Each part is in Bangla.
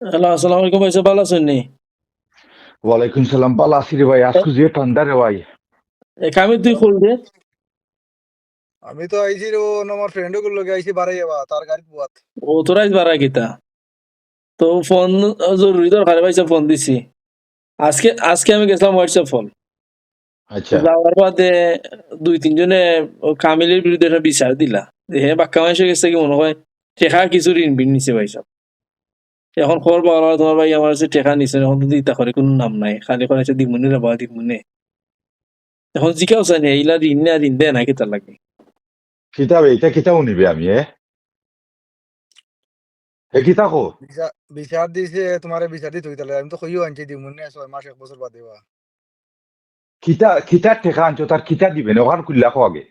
হ্যালো আসসালামু আলাইকুম ভাই ভালো আছেন নি? ওয়ালাইকুম সালাম পালা আছি রে ভাই আজকে যে ঠান্ডা রে ভাই। এ কামি তুই খোল দে আমি তো আইছি রে ও আমার ফ্রেন্ডগুলো লগে আইছি বাড়াই যাবা তার গাড়ি বুয়াত। ও বারা কিতা? তো ফোন জরুরি দরকার ভাই সাহেব ফোন দিছি। আজকে আজকে আমি গেছিলাম হোয়াটসঅ্যাপ ফোন। আচ্ছা। যাওয়ার বাদে দুই তিনজনে ও কামিলের বিরুদ্ধে একটা বিচার দিলা। যে হে বাক্কা মাসে গেছে কি মনে হয়? টেকা কিছু ঋণ বিন নিছে ভাই সাহেব এখন খবর পাওয়া গেল তোমার ভাই আমার কাছে টেকা নিছে এখন তো দিতা করে কোনো নাম নাই। খালি করে আছে দিমুনি রে বা দিমুনি। এখন জিজ্ঞাসা চাই এইলা ঋণ না ঋণ দেয় না কিতা লাগে। কিতাব এটা কিতাব নিবে আমি এ এ কিতা কো? বিচার দিছে তোমারে বিচার দিতে হইতালে আমি তো কইও আনছি দি মনে ছয় মাস এক বছর বাদে বা কিতা কিতার টেকা আনছো তার কিতা দিবেন ওখান কুল্লা কো আগে।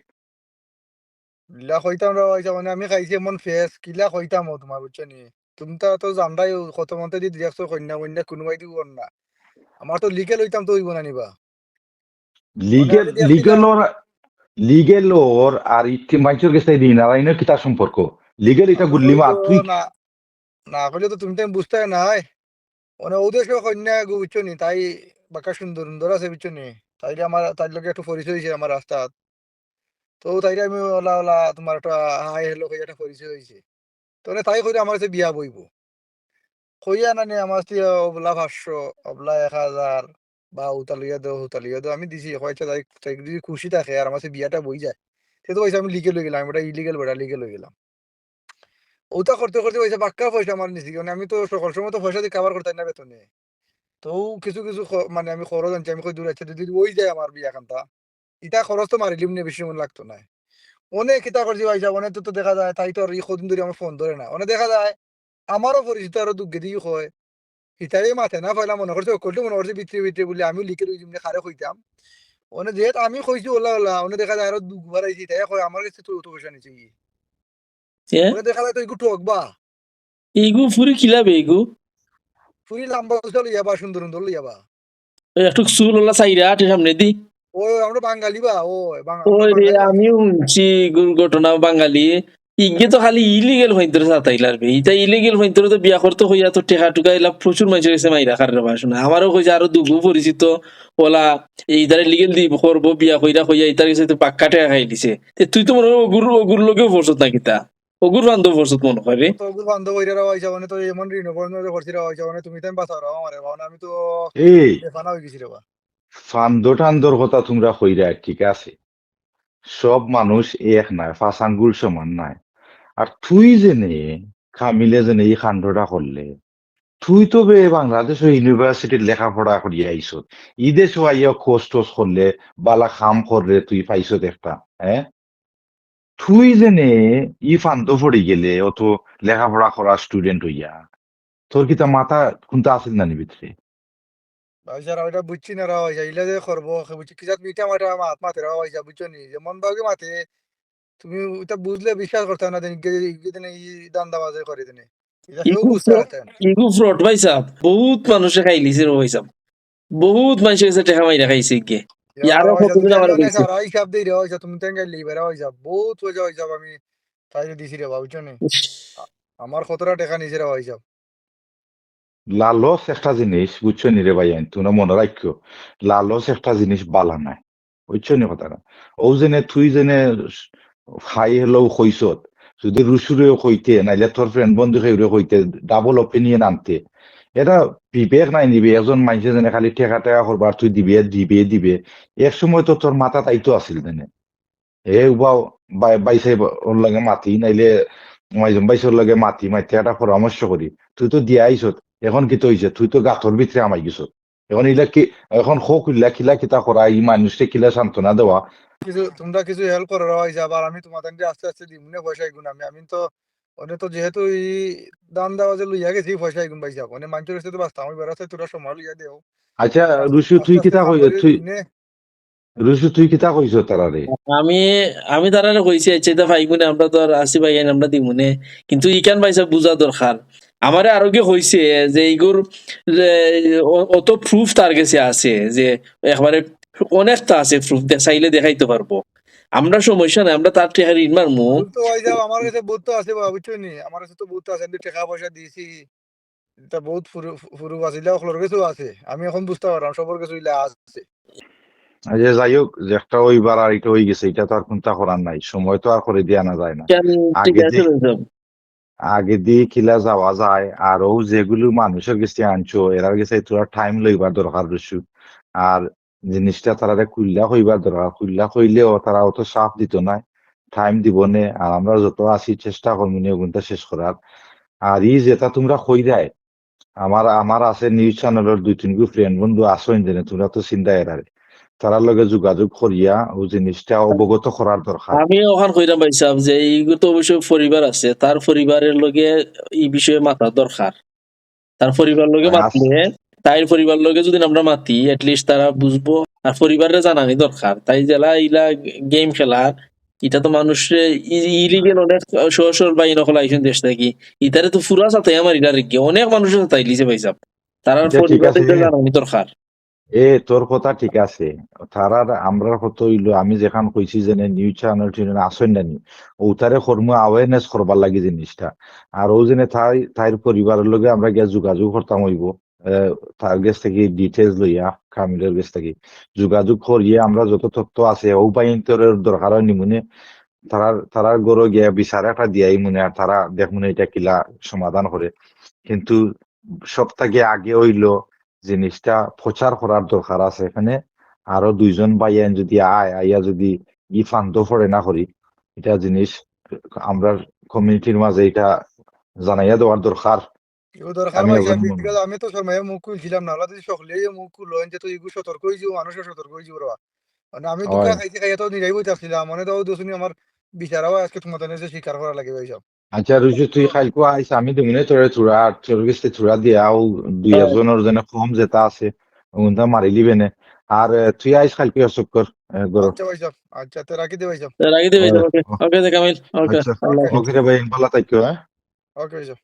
কিলা কইতাম রে মানে আমি খাইছি এমন ফেস কিলা কইতাম তোমার বুঝছ নি তুমি তো কত মন্তে দি দেখছ কন্যা কন্যা কোনোবাই দিব না। আমার তো তো হইব না নিবা আর মাইচর গেছে দিন আর কিতা সম্পর্ক এটা গুল্লি তো তুই না কইলে তো তুমি তো বুঝতে নাই। মানে ওদের কন্যা গো বুঝছ নি তাই বাঁকা সুন্দর সুন্দর আছে বুঝছ নি তাইলে আমার তাই লোকে একটু পরিচয় হয়েছে আমার রাস্তাত তো তাইলে আমি ওলা ওলা তোমার একটা হাই কই একটা পরিচয় হয়েছে তো মানে তাই করে আমার বিয়া বইব। কইয়া নানি আমার অবলা পাঁচশো, অবলা এক হাজার, বা উতালিয়া দো উতালিয়া দো, আমি দিছি কয়েকটা তাই তাই যদি খুশি থাকে আর আমার বিয়াটা বই যায়, সে তো পয়সা আমি লিগেল হয়ে গেলাম ওটা ইলিগেল বেটা লিগেল হয়ে গেলাম। ওটা করতে করতে পয়সা পাক্কা পয়সা আমার নিছি মানে আমি তো সকল সময় তো পয়সা দিয়ে কাবার করতে না বেতনে। তো কিছু কিছু মানে আমি খরচ আনছি, আমি কই দূর আছে যদি ওই যায় আমার বিয়া খান্তা ইটা খরচ তো মারিলিম নে, বেশি মন লাগতো না। অনেক কিতা করছি ভাই সাহেব অনেক তো দেখা যায় তাই তো আর কদিন ধরে আমার ফোন ধরে না। অনেক দেখা যায় আমারও পরিচিত আরও দুঃখে দিয়ে কয় হিতারে মাথে না পয়লা মনে করছে অকলটি মনে করছে ভিতরে ভিতরে বলে আমিও লিখে রয়েছি খারে কইতাম। অনেক যেহেতু আমি কইছি ওলা ওলা অনেক দেখা যায় আরও দুঃখবার আইছি তাই কয় আমার কাছে তো অত পয়সা নিছে অনেক দেখা যায় তো একটু ঠকবা এইগু ফুরি খিলাবে এইগু? ফুরি লাম্বা পয়সা লইয়া বা সুন্দর সুন্দর লইয়া বা। ওই একটু চুল ওলা চাইরা সামনে দি। ও আমরা বাঙালি বা ও। আমিও শুনছি গুর- ঘটনা বাঙালি। ইগে তো খালি ইলিগেল হইন্তরে সাতাইলার বে ইটা ইলিগেল হইন্তরে তো বিয়া করতে হইয়া তো টেকা টুকা এলা প্রচুর মানুষ গেছে মাইরা খারে বাসনা আমারও কইছে আরও দুগু পরিচিত। ওলা এইদারে লিগেল দি করব বিয়া কইরা কইয়া ইতার কাছে তো পাক্কা টেকা খাই দিছে। তুই তো মনে হয় ওগুর ওগুর পড়ছত না কিতা ওগুর বান্ধব পড়ছত মনে করে তো ওগুলো বান্ধব রাওয়া হইছে মানে তো এমন ঋণ করছি হইছে মানে তুমি তাই বাঁচাও রাও আমারে। ভাবনা আমি তো এই। বেফানা হয়ে গেছি রে বা। ফান্দো কথা তোমরা কইরা ঠিক আছে। সব মানুষ এক নাই পাঁচ আঙ্গুল সমান নাই। আর তুই জেনে কামিলে জেনে এই কাণ্ডটা করলে, তুই তো বে বাংলাদেশের ইউনিভার্সিটির লেখাপড়া করিয়া আইস। ই দেশ আইয়া খোঁজ টোজ করলে, বালা খাম করলে তুই পাইছ একটা হ্যাঁ? তুই জেনে ই ফান্দ পড়ে গেলে, অত লেখাপড়া করা স্টুডেন্ট হইয়া, তোর কি তা মাথা আছিল না নি ভিতরে? বুঝছি না রাও হইছে ইলা যে করব সে বুঝছি কি জাত মিঠা মাঠা মাত মাতে রাও হইছে বুঝছ নি যেমন বাগে মাতে তুমি বুঝলে বিশ্বাস করতে না দেন দিনে করে দিনে ইগু ফ্রড ভাই সাহ বহুত মানুষে খাইলিছে রে ভাই সাহ বহুত মানুষের কাছে টেকা মাইরা খাইছে ইগে ইয়ারও কতদিন আমার কইছে সারা হিসাব দিয়ে রে হইছে তুমি হইছে বহুত পয়সা হইছে আমি তাই দিছি রে বুঝছ নি আমার কতটা টাকা নিছে রে হইছে লালস একটা জিনিস বুঝছ নি রে ভাই আইন তোমরা মনে রাখিও লালস একটা জিনিস বালা নাই বুঝছ নি কথাটা ও জেনে তুই জেনে হাই হলেও কইছত যদি রুসুরেও কইতে নাইলে তোর ফ্রেন্ড বন্ধু খেউরে কইতে ডাবল অপিনিয়ন আনতে এটা বিবেক নাই নিবে একজন মানুষে যেনে খালি টেকা টেকা করবার তুই দিবে দিবে দিবে এক সময় তো তোর মাথা তাইতো আছিল দেনে এ উবা বাইসাই ওর লাগে মাতি নাইলে বাইসের লাগে মাতি মাইতে একটা পরামর্শ করি তুই তো দিয়া আইছত এখন কি তো হইছে তুই তো গাথর ভিতরে আমাই গেছ। এখন ইলা কি এখন হোক ইলা কিলা কিতা করা এই মানুষকে কিলা সান্ত্বনা দেওয়া? কিছু তোমরা কিছু হেল্প করো রে হইছে আবার আমি তোমাদের আস্তে আস্তে দিই মনে পয়সা গুণ আমি আমি তো ওনে তো যেহেতু এই দান দেওয়া যে লইয়া গেছি পয়সা গুণ পাইছা মানে মানুষের তো বাস্তা আমি বেড়াতে তোরা সময় লইয়া দেও। আচ্ছা রুশু তুই কিতা কই তুই রুশু তুই কিতা কইছ তারারে আমি আমি তারা কইছি আচ্ছা এটা ভাইগুনে আমরা তো আর আসি ভাই আমরা দিমুনে কিন্তু ইকান ভাইসা বুঝা দরকার। আমারে আরও কি হইছে যে এইগুর অত প্রুফ তার কাছে আছে যে একবারে অনেকটা আছে প্রুফ চাইলে দেখাইতে পারব। আমরা সমস্যা নাই আমরা তার টেকা ঋণ মারমু। তো যাও আমার কাছে বহুত তো আছে বাবা বুঝছ নি? আমার কাছে তো বহুত আছে আমি টাকা পয়সা দিয়েছি। এটা বহুত ফুরু ফুরু আছিল কাছেও আছে। আমি এখন বুঝতে পারলাম সবার কাছে ইলা আছে। যে যাই হোক যে একটা ওইবার আর এটা হয়ে গেছে এটা তো আর কোনটা করার নাই সময় তো আর করে দিয়ে আনা যায় না। আগে। আগে দিয়ে কিলা যাওয়া যায়। আর ও যেগুলো মানুষের কাছে আনছো, এরার কাছে তোরা টাইম লইবার দরকার রসু আর জিনিসটা তারা খুললা হইবার দরকার খুললা হইলেও তারা অত সাপ দিত না। টাইম দিব নে। আর আমরা যত আছি চেষ্টা করব নিয়ে ওগুনটা শেষ করার। আর ই যেটা তোমরা কইরাই আমার আমার আছে নিউজ চ্যানেলের দুই তিন গু ফ্রেন্ড বন্ধু, আসো ইঞ্জিনে তোমরা তো চিন্তা এরারে। তারার লগে যোগাযোগ করিয়া ও জিনিসটা অবগত করার দরকার আমি ওখান কইরাম ভাই যে এইগুলো তো অবশ্যই পরিবার আছে তার পরিবারের লগে এই বিষয়ে মাথা দরকার তার পরিবার লগে আস- মাতলে তাই পরিবার লগে যদি আমরা মাতি লিস্ট তারা বুঝব আর পরিবারের জানানি দরকার তাই জেলা ইলা গেম খেলার এটা তো মানুষের ইলিগেল অনেক সহসর বা ইনকল আইসেন দেশ থাকি। ইতারে তো ফুরা সাথে আমার ইলা অনেক মানুষের সাথে লিছে ভাই সাহেব তারা পরিবার জানানি দরকার এ, তোর কথা ঠিক আছে। তারার আমরা কত হইল, আমি যেখান কইছি যে নিউজ চ্যানেল টিউন আসেন না নি ওটারে কর্ম অ্যাওয়ারনেস করবার লাগি জিনিসটা। আর ও জেনে তাই, তাইর পরিবারের লগে আমরা গিয়া যোগাযোগ করতাম হইব। তার কাছ থেকে ডিটেলস লইয়া কামিলের কাছ থেকে। যোগাযোগ করিয়ে আমরা যত তথ্য আছে, ও বাইন্তরের দরকার হয় নিমুনে তারার তারার গরো গিয়া বিচার একটা দিয়াই মনে, আর তারা দেখ মনে এটা কিলা সমাধান করে। কিন্তু সপ্তাহে আগে হইল জিনিসটা প্রচার করার দরকার আছে এখানে। আরও দুইজন ভাইয়ান যদি আয় আইয়া যদি ই ফান্দ পড়ে না করি এটা জিনিস আমরা কমিউনিটির মাঝে এটা জানাইয়া দেওয়ার দরকার। আমি আমি তো সময় মুখ খুলছিলাম না। যদি সকলে মুখ খুললো যে তো ইগু সতর্ক হয়ে যাব মানুষের সতর্ক হয়ে যাব মানে আমি দুঃখা। খাইতে খাইয়া তো নিরাই বইতে আসছিলাম মানে তো দোষণী আমার বিচারাও আজকে তোমাদের যে স্বীকার করা লাগে এইসব আচ্ছা রুজু তুই খাইকো আইস আমি দুমনে তোরে থুরা তোর কাছে থুরা দিয়া ও দুই হ্যাঁ। একজনের জন্য কম যেটা আছে ওগুনটা মারি লিবে নে আর তুই আইস খাইকো চক্কর গরম আচ্ছা ভাই সাহেব আচ্ছা তো রাখি দে ভাই সাহেব রাখি দে ভাই সাহেব হয়। ওকে দে কামিল ওকে আচ্ছা. ওকে রে ভাই ভালো থাকো হ্যাঁ ওকে ভাই সাহেব